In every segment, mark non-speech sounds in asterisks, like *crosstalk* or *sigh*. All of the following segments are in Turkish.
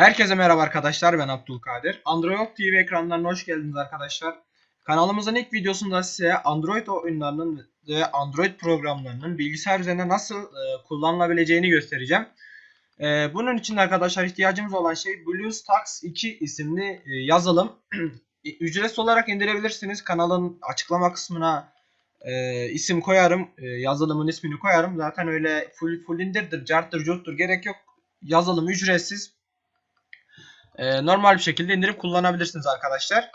Herkese merhaba arkadaşlar ben Abdülkadir. Android TV ekranlarına hoş geldiniz arkadaşlar. Kanalımızın ilk videosunda size Android oyunlarının ve Android programlarının bilgisayar üzerinde nasıl e, kullanılabileceğini göstereceğim. E, bunun için arkadaşlar ihtiyacımız olan şey BlueStacks 2 isimli e, yazılım. *clears throat* Ücretsiz olarak indirebilirsiniz. Kanalın açıklama kısmına e, isim koyarım. E, yazılımın ismini koyarım. Zaten öyle full full indirdir, carttır, curttur gerek yok. Yazılım ücretsiz. E, normal bir şekilde indirip kullanabilirsiniz arkadaşlar.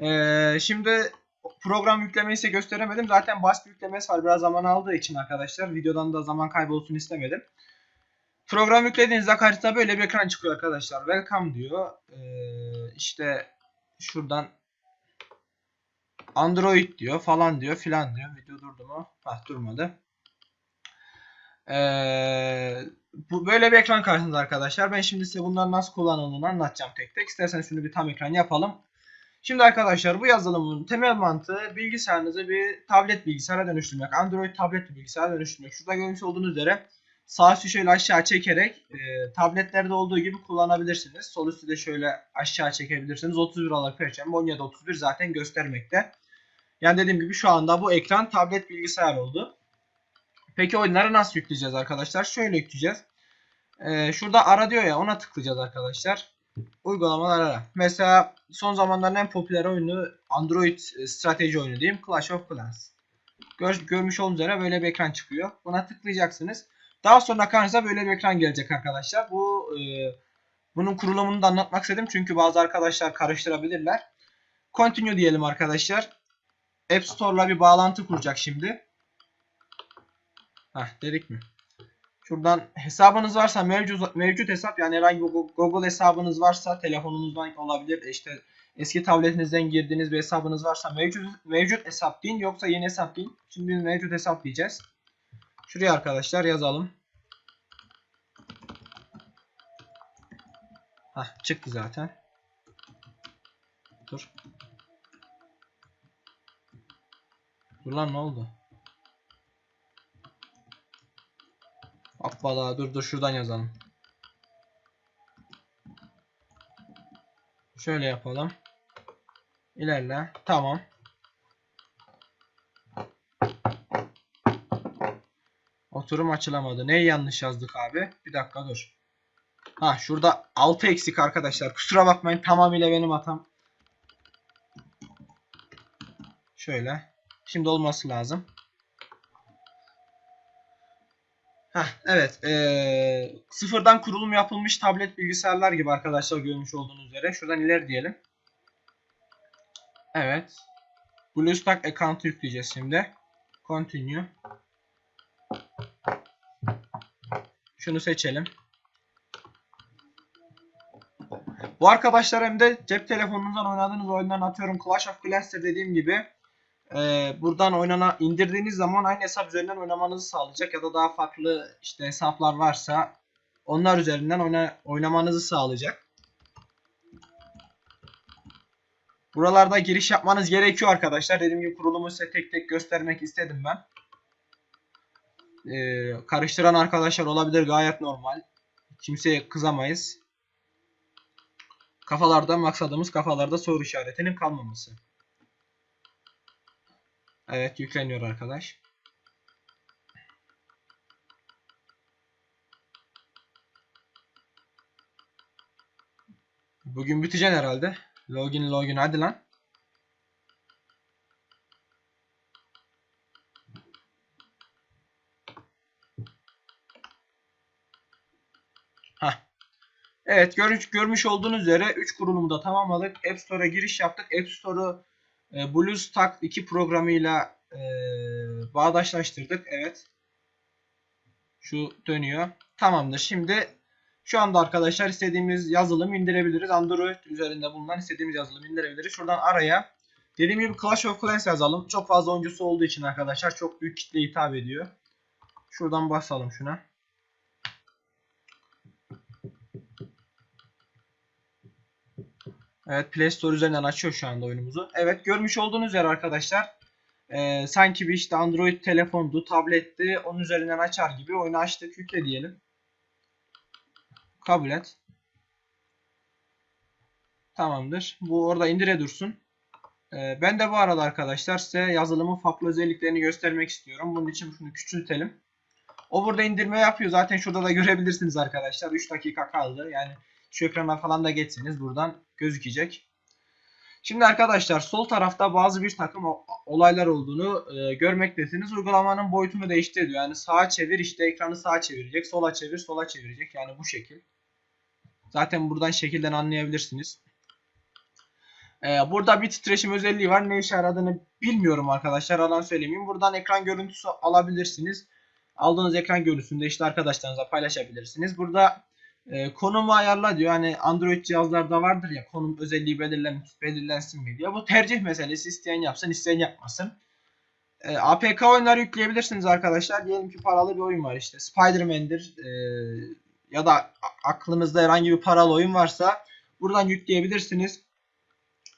E, şimdi program yüklemeyi size gösteremedim. Zaten basit bir yüklemesi var. Biraz zaman aldığı için arkadaşlar. Videodan da zaman kaybolsun istemedim. Program yüklediğinizde karşınıza böyle bir ekran çıkıyor arkadaşlar. Welcome diyor. E, işte şuradan Android diyor falan diyor filan diyor. Video durdu mu? Hah durmadı. Ee, bu böyle bir ekran karşınızda arkadaşlar. Ben şimdi size bunların nasıl kullanıldığını anlatacağım tek tek. İsterseniz şunu bir tam ekran yapalım. Şimdi arkadaşlar bu yazılımın temel mantığı bilgisayarınızı bir tablet bilgisayara dönüştürmek. Android tablet bilgisayara dönüştürmek. Şurada görmüş olduğunuz üzere sağ üstü şöyle aşağı çekerek e, tabletlerde olduğu gibi kullanabilirsiniz. Sol üstü de şöyle aşağı çekebilirsiniz. 31 olarak perşembe 17 31 zaten göstermekte. Yani dediğim gibi şu anda bu ekran tablet bilgisayar oldu. Peki oyunları nasıl yükleyeceğiz arkadaşlar? Şöyle yükleyeceğiz. Ee, şurada ara diyor ya ona tıklayacağız arkadaşlar. Uygulamalar ara. Mesela son zamanların en popüler oyunu Android e, strateji oyunu diyeyim. Clash of Clans. Gör, görmüş olduğunuz üzere böyle bir ekran çıkıyor. Buna tıklayacaksınız. Daha sonra karşınıza böyle bir ekran gelecek arkadaşlar. Bu e, bunun kurulumunu da anlatmak istedim. Çünkü bazı arkadaşlar karıştırabilirler. Continue diyelim arkadaşlar. App Store'la bir bağlantı kuracak şimdi. Heh dedik mi? Şuradan hesabınız varsa mevcut mevcut hesap yani herhangi bir Google hesabınız varsa telefonunuzdan olabilir. İşte eski tabletinizden girdiğiniz bir hesabınız varsa mevcut mevcut hesap deyin yoksa yeni hesap deyin. Şimdi biz mevcut hesap diyeceğiz. Şuraya arkadaşlar yazalım. Hah çıktı zaten. Dur. Dur lan ne oldu? Hoppala dur dur şuradan yazalım. Şöyle yapalım. İlerle. Tamam. Oturum açılamadı. Neyi yanlış yazdık abi? Bir dakika dur. Ha şurada 6 eksik arkadaşlar. Kusura bakmayın tamamıyla benim hatam. Şöyle. Şimdi olması lazım. Heh, evet. Ee, sıfırdan kurulum yapılmış tablet bilgisayarlar gibi arkadaşlar görmüş olduğunuz üzere. Şuradan ileri diyelim. Evet. BlueStack account'u yükleyeceğiz şimdi. Continue. Şunu seçelim. Bu arkadaşlar hem de cep telefonunuzdan oynadığınız oyundan atıyorum Clash of Clans'te dediğim gibi e, buradan oynana indirdiğiniz zaman aynı hesap üzerinden oynamanızı sağlayacak ya da daha farklı işte hesaplar varsa onlar üzerinden oyna, oynamanızı sağlayacak. Buralarda giriş yapmanız gerekiyor arkadaşlar. Dediğim gibi kurulumu size tek tek göstermek istedim ben. Ee, karıştıran arkadaşlar olabilir gayet normal. Kimseye kızamayız. Kafalarda maksadımız kafalarda soru işaretinin kalmaması. Evet yükleniyor arkadaş. Bugün biteceksin herhalde. Login login hadi lan. Hah. Evet görmüş, görmüş olduğunuz üzere 3 kurulumu da tamamladık. App Store'a giriş yaptık. App Store'u e, BlueStack 2 programıyla e, bağdaşlaştırdık. Evet. Şu dönüyor. Tamamdır. Şimdi şu anda arkadaşlar istediğimiz yazılım indirebiliriz. Android üzerinde bulunan istediğimiz yazılım indirebiliriz. Şuradan araya dediğim gibi Clash of Clans yazalım. Çok fazla oyuncusu olduğu için arkadaşlar çok büyük kitle hitap ediyor. Şuradan basalım şuna. Evet Play Store üzerinden açıyor şu anda oyunumuzu. Evet görmüş olduğunuz üzere arkadaşlar e, sanki bir işte Android telefondu, tabletti onun üzerinden açar gibi oyunu açtık yükle diyelim. Kabul et. Tamamdır. Bu orada indire dursun. Ee, ben de bu arada arkadaşlar size yazılımın farklı özelliklerini göstermek istiyorum. Bunun için şunu küçültelim. O burada indirme yapıyor. Zaten şurada da görebilirsiniz arkadaşlar. 3 dakika kaldı. Yani şu ekrana falan da geçseniz buradan gözükecek. Şimdi arkadaşlar sol tarafta bazı bir takım olaylar olduğunu e, görmektesiniz. Uygulamanın boyutunu değiştiriyor. Yani sağa çevir işte ekranı sağa çevirecek. Sola çevir sola çevirecek. Yani bu şekil. Zaten buradan şekilden anlayabilirsiniz. Ee, burada bir titreşim özelliği var. Ne işe yaradığını bilmiyorum arkadaşlar. Alan söylemeyeyim. Buradan ekran görüntüsü alabilirsiniz. Aldığınız ekran görüntüsünde işte arkadaşlarınızla paylaşabilirsiniz. Burada e, konumu ayarla diyor. Hani Android cihazlarda vardır ya konum özelliği belirlen, belirlensin mi diyor. Bu tercih meselesi. İsteyen yapsın, isteyen yapmasın. E, APK oyunları yükleyebilirsiniz arkadaşlar. Diyelim ki paralı bir oyun var işte. Spider-Man'dir. e, ya da aklınızda herhangi bir paralı oyun varsa buradan yükleyebilirsiniz.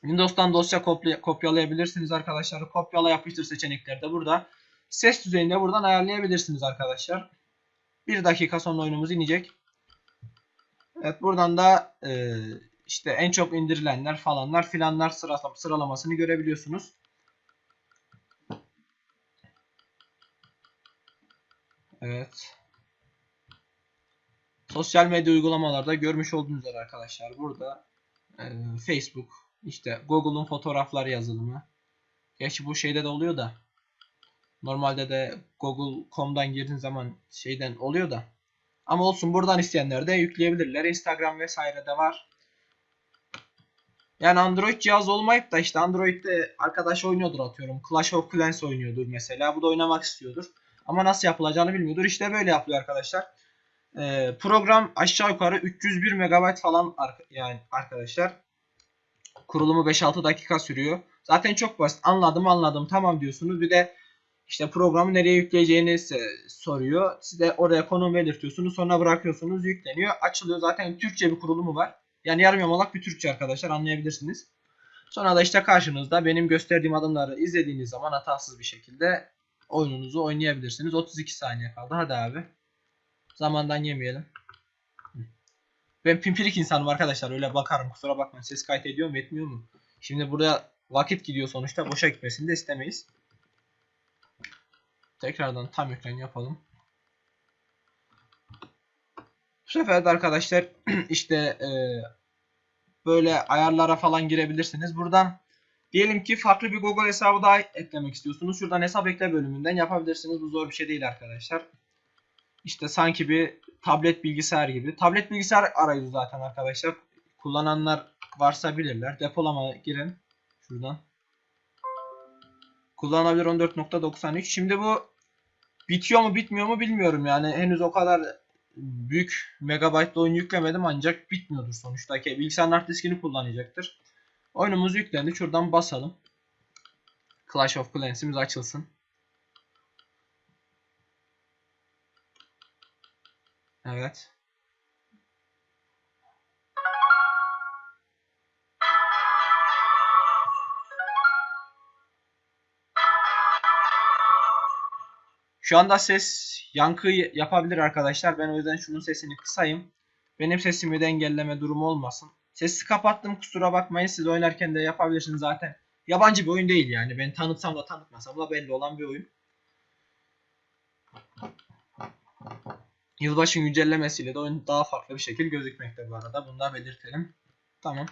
Windows'tan dosya kopya- kopyalayabilirsiniz arkadaşlar. Kopyala yapıştır seçenekleri de burada. Ses düzeyini de buradan ayarlayabilirsiniz arkadaşlar. Bir dakika sonra oyunumuz inecek. Evet buradan da e, işte en çok indirilenler falanlar filanlar sırala- sıralamasını görebiliyorsunuz. Evet. Sosyal medya uygulamalarda görmüş olduğunuz arkadaşlar burada e, Facebook, işte Google'un fotoğrafları yazılımı. Gerçi bu şeyde de oluyor da. Normalde de Google.com'dan girdiğin zaman şeyden oluyor da. Ama olsun buradan isteyenler de yükleyebilirler. Instagram vesaire de var. Yani Android cihaz olmayıp da işte Android'de arkadaş oynuyordur atıyorum. Clash of Clans oynuyordur mesela. Bu da oynamak istiyordur. Ama nasıl yapılacağını bilmiyordur. İşte böyle yapılıyor arkadaşlar. Ee, program aşağı yukarı 301 MB falan arka- yani arkadaşlar. Kurulumu 5-6 dakika sürüyor. Zaten çok basit. Anladım anladım tamam diyorsunuz. Bir de işte programı nereye yükleyeceğini soruyor. Siz de oraya konum belirtiyorsunuz. Sonra bırakıyorsunuz. Yükleniyor. Açılıyor. Zaten Türkçe bir kurulumu var. Yani yarım yamalak bir Türkçe arkadaşlar anlayabilirsiniz. Sonra da işte karşınızda benim gösterdiğim adımları izlediğiniz zaman hatasız bir şekilde oyununuzu oynayabilirsiniz. 32 saniye kaldı. Hadi abi. Zamandan yemeyelim. Ben pimpirik insanım arkadaşlar. Öyle bakarım. Kusura bakmayın. Ses kayıt mu etmiyor mu? Şimdi burada vakit gidiyor sonuçta. Boşa gitmesini de istemeyiz. Tekrardan tam ekran yapalım. Bu sefer de arkadaşlar *clears throat* işte e, böyle ayarlara falan girebilirsiniz. Buradan diyelim ki farklı bir Google hesabı daha eklemek istiyorsunuz. Şuradan hesap ekle bölümünden yapabilirsiniz. Bu zor bir şey değil arkadaşlar. İşte sanki bir tablet bilgisayar gibi. Tablet bilgisayar arayüzü zaten arkadaşlar. Kullananlar varsa bilirler. Depolama girin. Şuradan. Kullanılabilir 14.93. Şimdi bu bitiyor mu bitmiyor mu bilmiyorum yani. Henüz o kadar büyük megabaytlı oyun yüklemedim ancak bitmiyordur sonuçta. Ki Bilgisayarın hard diskini kullanacaktır. Oyunumuz yüklendi. Şuradan basalım. Clash of Clans'imiz açılsın. Evet. Şu anda ses yankı yapabilir arkadaşlar. Ben o yüzden şunun sesini kısayım. Benim sesimi de engelleme durumu olmasın. Sesi kapattım kusura bakmayın. Siz oynarken de yapabilirsiniz zaten. Yabancı bir oyun değil yani. Ben tanıtsam da tanıtmasam da belli olan bir oyun. Yılbaşı güncellemesiyle de oyun daha farklı bir şekilde gözükmekte bu arada. Bunu da belirtelim. Tamam.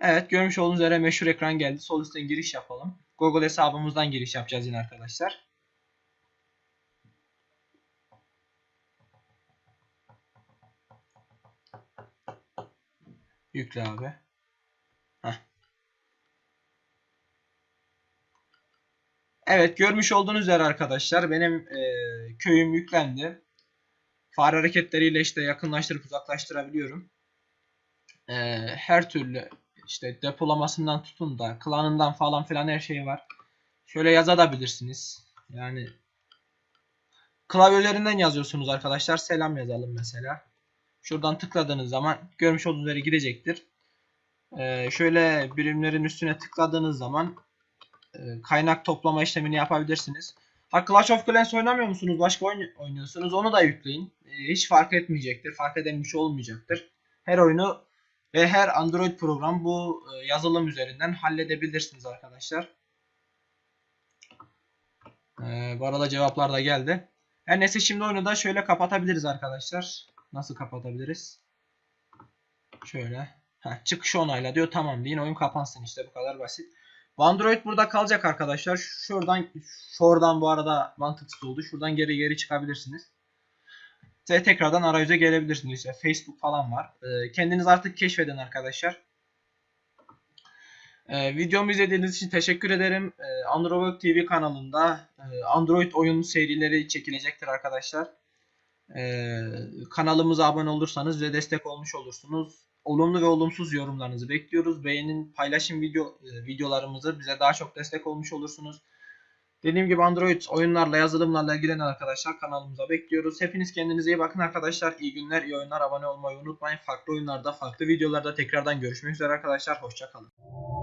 Evet görmüş olduğunuz üzere meşhur ekran geldi. Sol üstten giriş yapalım. Google hesabımızdan giriş yapacağız yine arkadaşlar. Yükle abi. Heh. Evet görmüş olduğunuz üzere arkadaşlar benim e, köyüm yüklendi. Fare hareketleriyle işte yakınlaştırıp uzaklaştırabiliyorum. E, her türlü işte depolamasından tutun da klanından falan filan her şey var. Şöyle yazabilirsiniz. Yani klavyelerinden yazıyorsunuz arkadaşlar. Selam yazalım mesela. Şuradan tıkladığınız zaman görmüş olduğunuz üzere gidecektir. Ee, şöyle birimlerin üstüne tıkladığınız zaman e, kaynak toplama işlemini yapabilirsiniz. Ha Clash of Clans oynamıyor musunuz? Başka oyun oynuyorsunuz. Onu da yükleyin. Ee, hiç fark etmeyecektir. Fark şey olmayacaktır. Her oyunu ve her Android program bu e, yazılım üzerinden halledebilirsiniz arkadaşlar. Ee, bu arada cevaplar da geldi. Her neyse şimdi oyunu da şöyle kapatabiliriz arkadaşlar. Nasıl kapatabiliriz? Şöyle. Heh, çıkışı onayla diyor. Tamam deyin oyun kapansın işte bu kadar basit. Android burada kalacak arkadaşlar. Şuradan şuradan bu arada mantıksız oldu. Şuradan geri geri çıkabilirsiniz. Ve tekrardan arayüze gelebilirsiniz. İşte Facebook falan var. Ee, kendiniz artık keşfedin arkadaşlar. Ee, videomu izlediğiniz için teşekkür ederim. Ee, Android TV kanalında e, Android oyun serileri çekilecektir arkadaşlar. Ee, kanalımıza abone olursanız bize destek olmuş olursunuz. Olumlu ve olumsuz yorumlarınızı bekliyoruz. Beğenin, paylaşın video e, videolarımızı. Bize daha çok destek olmuş olursunuz. Dediğim gibi Android oyunlarla, yazılımlarla ilgilenen arkadaşlar kanalımıza bekliyoruz. Hepiniz kendinize iyi bakın arkadaşlar. İyi günler, iyi oyunlar. Abone olmayı unutmayın. Farklı oyunlarda, farklı videolarda tekrardan görüşmek üzere arkadaşlar. Hoşçakalın.